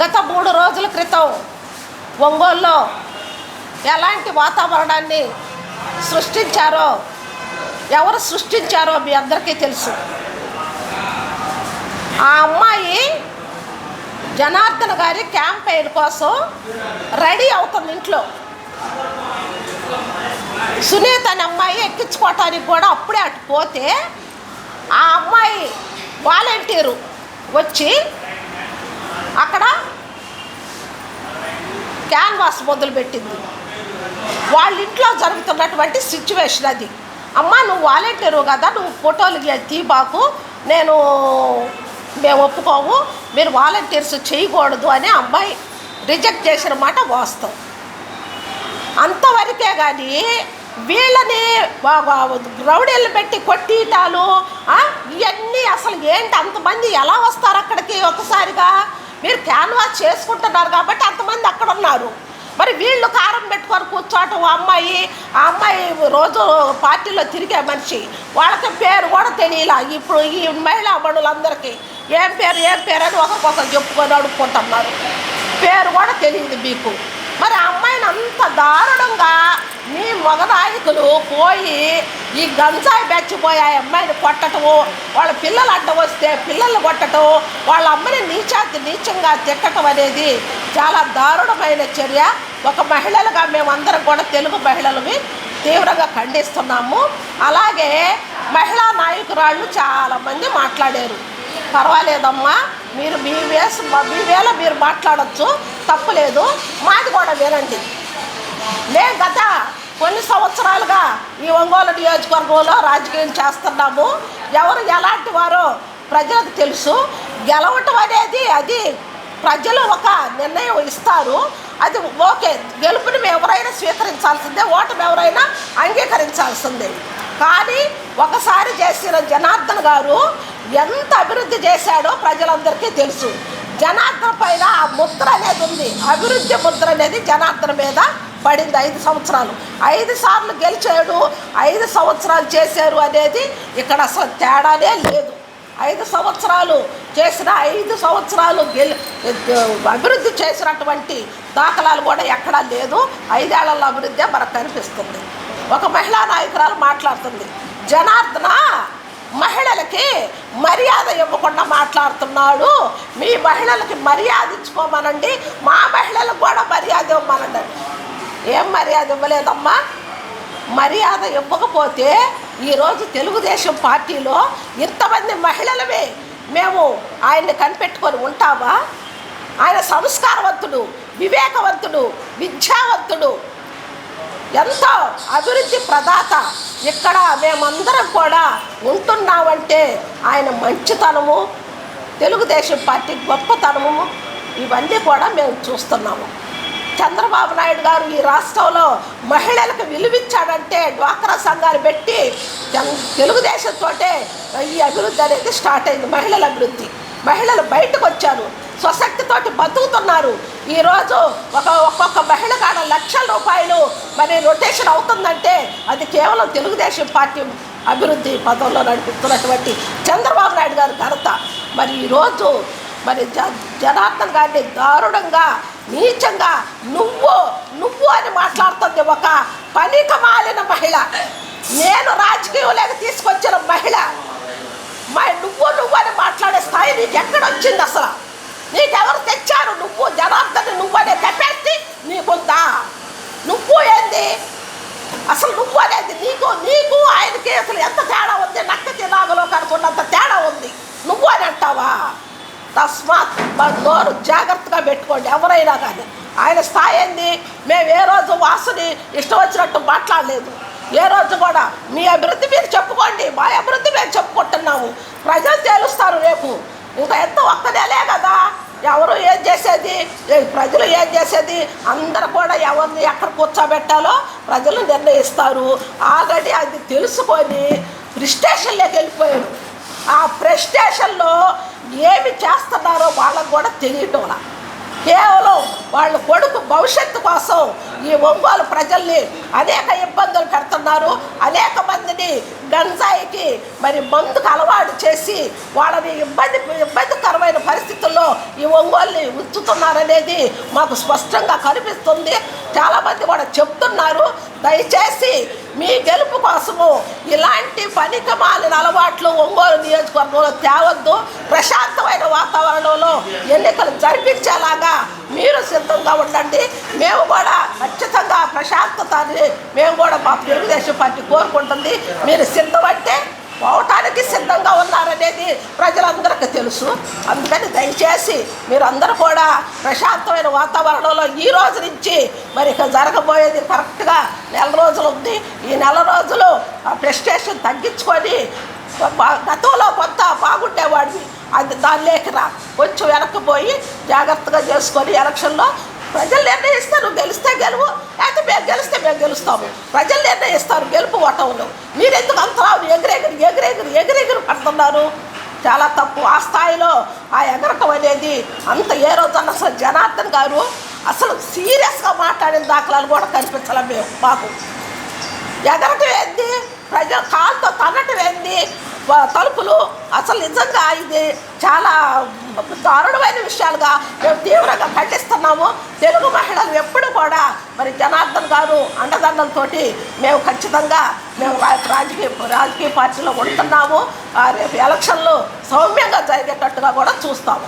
గత మూడు రోజుల క్రితం ఒంగోలులో ఎలాంటి వాతావరణాన్ని సృష్టించారో ఎవరు సృష్టించారో మీ అందరికీ తెలుసు. ఆ అమ్మాయి జనార్దన్ గారి క్యాంపెయిన్ కోసం రెడీ అవుతుంది ఇంట్లో. సునీత అనే అమ్మాయి ఎక్కించుకోవటానికి కూడా అప్పుడే అటు పోతే ఆ అమ్మాయి వాలంటీరు వచ్చి అక్కడ క్యాన్వాస్ మొదలుపెట్టింది వాళ్ళ ఇంట్లో జరుగుతున్నటువంటి సిచ్యువేషన్ అది. అమ్మ నువ్వు వాలంటీరు కదా నువ్వు ఫోటోలు తీబాకు నేను మేము ఒప్పుకోము మీరు వాలంటీర్స్ చేయకూడదు అని అమ్మాయి రిజెక్ట్ చేసిన మాట వాస్తవం. అంతవరకే కానీ వీళ్ళని గ్రౌడీలు రౌడీలు పెట్టి కొట్టిటాలు ఇవన్నీ అసలు ఏంటి? అంతమంది ఎలా వస్తారు అక్కడికి ఒకసారిగా? మీరు క్యాన్వాస్ చేసుకుంటున్నారు కాబట్టి అంతమంది అక్కడ ఉన్నారు. మరి వీళ్ళు కారం పెట్టుకొని కూర్చోవటం అమ్మాయి ఆ అమ్మాయి రోజు పార్టీలో తిరిగే మనిషి వాళ్ళకి పేరు కూడా తెలియలా. ఇప్పుడు ఈ మహిళా మనులందరికీ ఏం పేరు ఏం పేరు అని ఒకరికొకరు చెప్పుకొని అడుక్కుంటున్నారు. పేరు కూడా తెలియదు మీకు. మరి ఆ అమ్మాయిని అంత దారుణంగా మీ మగ నాయకులు పోయి ఈ గంజాయి బెచ్చిపోయి ఆ అమ్మాయిని కొట్టటము వాళ్ళ పిల్లలు అడ్డ వస్తే పిల్లల్ని కొట్టటం వాళ్ళ అమ్మని నీచాతి నీచంగా తిట్టడం అనేది చాలా దారుణమైన చర్య. ఒక మహిళలుగా మేమందరం కూడా తెలుగు మహిళలవి తీవ్రంగా ఖండిస్తున్నాము. అలాగే మహిళా నాయకురాళ్ళు చాలామంది మాట్లాడారు. పర్వాలేదమ్మా మీరు మీ వేసు మీ వేళ మీరు మాట్లాడచ్చు తప్పులేదు మాది కూడా వినండి. నేను గత కొన్ని సంవత్సరాలుగా ఈ ఒంగోలు నియోజకవర్గంలో రాజకీయం చేస్తున్నాము. ఎవరు ఎలాంటి వారో ప్రజలకు తెలుసు. గెలవటం అనేది అది ప్రజలు ఒక నిర్ణయం ఇస్తారు. అది ఓకే గెలుపుని మేము ఎవరైనా స్వీకరించాల్సిందే ఓటమి ఎవరైనా అంగీకరించాల్సిందే. కానీ ఒకసారి చేసిన జనార్దన్ గారు ఎంత అభివృద్ధి చేశాడో ప్రజలందరికీ తెలుసు. జనార్దన పైన ఆ ముద్ర అనేది ఉంది. అభివృద్ధి ముద్ర అనేది జనార్దన మీద పడింది ఐదు సంవత్సరాలు. ఐదు సార్లు గెలిచాడు ఐదు సంవత్సరాలు చేశారు అనేది ఇక్కడ అసలు తేడానే లేదు. ఐదు సంవత్సరాలు చేసిన ఐదు సంవత్సరాలు గెలి అభివృద్ధి చేసినటువంటి దాఖలాలు కూడా ఎక్కడా లేదు. ఐదేళ్ళలో అభివృద్ధి మనకు కనిపిస్తుంది. ఒక మహిళా నాయకురాలు మాట్లాడుతుంది. జనార్దన మహిళలకి మర్యాద ఇవ్వకుండా మాట్లాడుతున్నాడు. మీ మహిళలకి మర్యాద ఇచ్చుకోమనండి. మా మహిళలకు కూడా మర్యాద ఇవ్వమనండి. ఏం మర్యాద ఇవ్వలేదమ్మా? మర్యాద ఇవ్వకపోతే ఈరోజు తెలుగుదేశం పార్టీలో ఇంతమంది మహిళలమే మేము ఆయన్ని కనిపెట్టుకొని ఉంటామా? ఆయన సంస్కారవంతుడు వివేకవంతుడు విద్యావంతుడు ఎంతో అభివృద్ధి ప్రదాత. ఇక్కడ మేమందరం కూడా ఉంటున్నామంటే ఆయన మంచితనము తెలుగుదేశం పార్టీ గొప్పతనము ఇవన్నీ కూడా మేము చూస్తున్నాము. చంద్రబాబు నాయుడు గారు ఈ రాష్ట్రంలో మహిళలకు విలువిచ్చాడంటే డ్వాక్రా సంఘాలు పెట్టి తెలుగుదేశంతో ఈ అభివృద్ధి అనేది స్టార్ట్ అయింది. మహిళల అభివృద్ధి. మహిళలు బయటకు వచ్చారు. స్వశక్తితోటి బతుకుతున్నారు. ఈరోజు ఒక ఒక్కొక్క మహిళ కాడ లక్షల రూపాయలు మరి రొటేషన్ అవుతుందంటే అది కేవలం తెలుగుదేశం పార్టీ అభివృద్ధి పదంలో నడిపిస్తున్నటువంటి చంద్రబాబు నాయుడు గారి ఘనత మరి ఈరోజు మరి జ జనార్దన్ గారిని దారుణంగా నీచంగా నువ్వు నువ్వు అని మాట్లాడుతుంది ఒక పనిక మాలిన మహిళ. నేను రాజకీయంలోకి తీసుకొచ్చిన మహిళ. మరి నువ్వు నువ్వు అని మాట్లాడే స్థాయి నీకు ఎక్కడ వచ్చింది అసలు? నీకెవరు తెచ్చారు? నువ్వు జనార్దన్ నువ్వు అనే నీకుందా నువ్వు ఏంది? అసలు నువ్వు అనేది నీకు నీకు ఆయనకి అసలు ఎంత తేడా ఉంది? నక్క తినాగలో కనుకున్నంత తేడా ఉంది. నువ్వు అని అంటావా? తస్మాత్ మన నోరు జాగ్రత్తగా పెట్టుకోండి ఎవరైనా కానీ. ఆయన స్థాయి ఏంది? మేము ఏ రోజు వాసుని ఇష్టం వచ్చినట్టు మాట్లాడలేదు. ఏ రోజు కూడా మీ అభివృద్ధి మీరు చెప్పుకోండి మా అభివృద్ధి మేము చెప్పుకుంటున్నాము. ప్రజలు తేలుస్తారు రేపు. ఇంకా ఎంత ఒక్కదేలే కదా చేసేది? ప్రజలు ఏం చేసేది? అందరు కూడా ఎవరిని ఎక్కడ కూర్చోబెట్టాలో ప్రజలు నిర్ణయిస్తారు. ఆల్రెడీ అది తెలుసుకొని ప్రిస్టేషన్లోకి వెళ్ళిపోయారు. ఆ ప్రెస్టేషన్లో ఏమి చేస్తున్నారో వాళ్ళకు కూడా తెలియటంలా కేవలం వాళ్ళ కొడుకు భవిష్యత్తు కోసం ఈ ఒంగోలు ప్రజల్ని అనేక ఇబ్బందులు పెడుతున్నారు అనేక గంజాయికి మరి మందుకు అలవాటు చేసి వాళ్ళని ఇబ్బంది ఇబ్బందికరమైన పరిస్థితుల్లో ఈ ఒంగోలుని ఉంచుతున్నారనేది మాకు స్పష్టంగా కనిపిస్తుంది. చాలామంది కూడా చెప్తున్నారు. దయచేసి మీ గెలుపు కోసము ఇలాంటి పనికి మాలిన అలవాట్లు ఒంగోలు నియోజకవర్గంలో తేవద్దు. ప్రశాంతమైన వాతావరణంలో ఎన్నికలు జరిపించేలాగా మీరు సిద్ధంగా ఉండండి. మేము కూడా ఖచ్చితంగా ప్రశాంతతని మేము కూడా మా తెలుగుదేశం పార్టీ కోరుకుంటుంది. మీరు సిద్ధమంటే పోవటానికి సిద్ధంగా ఉన్నారనేది ప్రజలందరికీ తెలుసు. అందుకని దయచేసి మీరందరూ కూడా ప్రశాంతమైన వాతావరణంలో ఈ రోజు నుంచి మరి ఇక జరగబోయేది కరెక్ట్గా నెల రోజులు ఉంది. ఈ నెల రోజులు ఆ ప్రెస్టేషన్ తగ్గించుకొని గతంలో కొంత బాగుండేవాడివి. అది దాని రా కొంచెం వెనక్కిపోయి జాగ్రత్తగా చేసుకొని ఎలక్షన్లో ప్రజలు నిర్ణయిస్తారు గెలిస్తే గెలువు లేకపోతే మేము గెలిస్తే మేము గెలుస్తాము. ప్రజలు నిర్ణయిస్తారు గెలుపు ఓటములు. మీరు ఎందుకు అంతలా ఎగిరెగిరి ఎగిరెగిరి ఎగిరెగిరి పడుతున్నారు. చాలా తప్పు. ఆ స్థాయిలో ఆ ఎగరటం అనేది అంత ఏ రోజన్న అసలు జనార్దన్ గారు అసలు సీరియస్గా మాట్లాడిన దాఖలాలు కూడా కనిపించాలి మేము మాకు. ఎగరటం ఏంది? ప్రజలు కాలుతో తన్నటం ఏంది? తలుపులు అసలు నిజంగా ఇది చాలా దారుణమైన విషయాలుగా మేము తీవ్రంగా ఖండిస్తున్నాము. తెలుగు మహిళలు ఎప్పుడు కూడా మరి జనార్దన్ గారు అండదండలతోటి మేము ఖచ్చితంగా మేము రాజకీయ రాజకీయ పార్టీలో ఉంటున్నాము. రేపు ఎలక్షన్లు సౌమ్యంగా జరిగేటట్టుగా కూడా చూస్తాము.